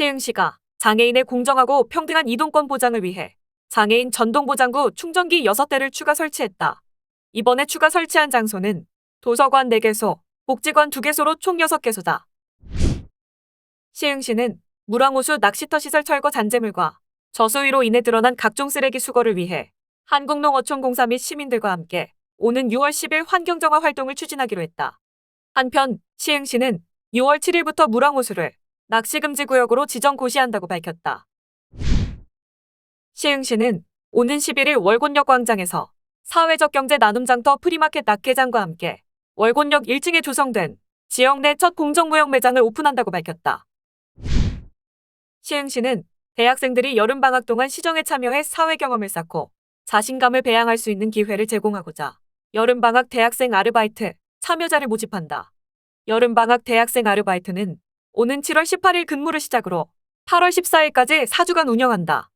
시흥시가 장애인의 공정하고 평등한 이동권 보장을 위해 장애인 전동 보장구 충전기 6대를 추가 설치했다. 이번에 추가 설치한 장소는 도서관 4개소, 복지관 2개소로 총 6개소다. 시흥시는 물왕호수 낚시터 시설 철거 잔재물과 저수위로 인해 드러난 각종 쓰레기 수거를 위해 한국농어촌공사 및 시민들과 함께 오는 6월 10일 환경정화 활동을 추진하기로 했다. 한편 시흥시는 6월 7일부터 물왕호수를 낚시금지 구역으로 지정 고시한다고 밝혔다. 시흥시는 오는 11일 월곤역 광장에서 사회적 경제 나눔장터 프리마켓 낙개장과 함께 월곤역 1층에 조성된 지역 내 첫 공정무역 매장을 오픈한다고 밝혔다. 시흥시는 대학생들이 여름방학 동안 시정에 참여해 사회 경험을 쌓고 자신감을 배양할 수 있는 기회를 제공하고자 여름방학 대학생 아르바이트 참여자를 모집한다. 여름방학 대학생 아르바이트는 오는 7월 18일 근무를 시작으로 8월 14일까지 4주간 운영한다.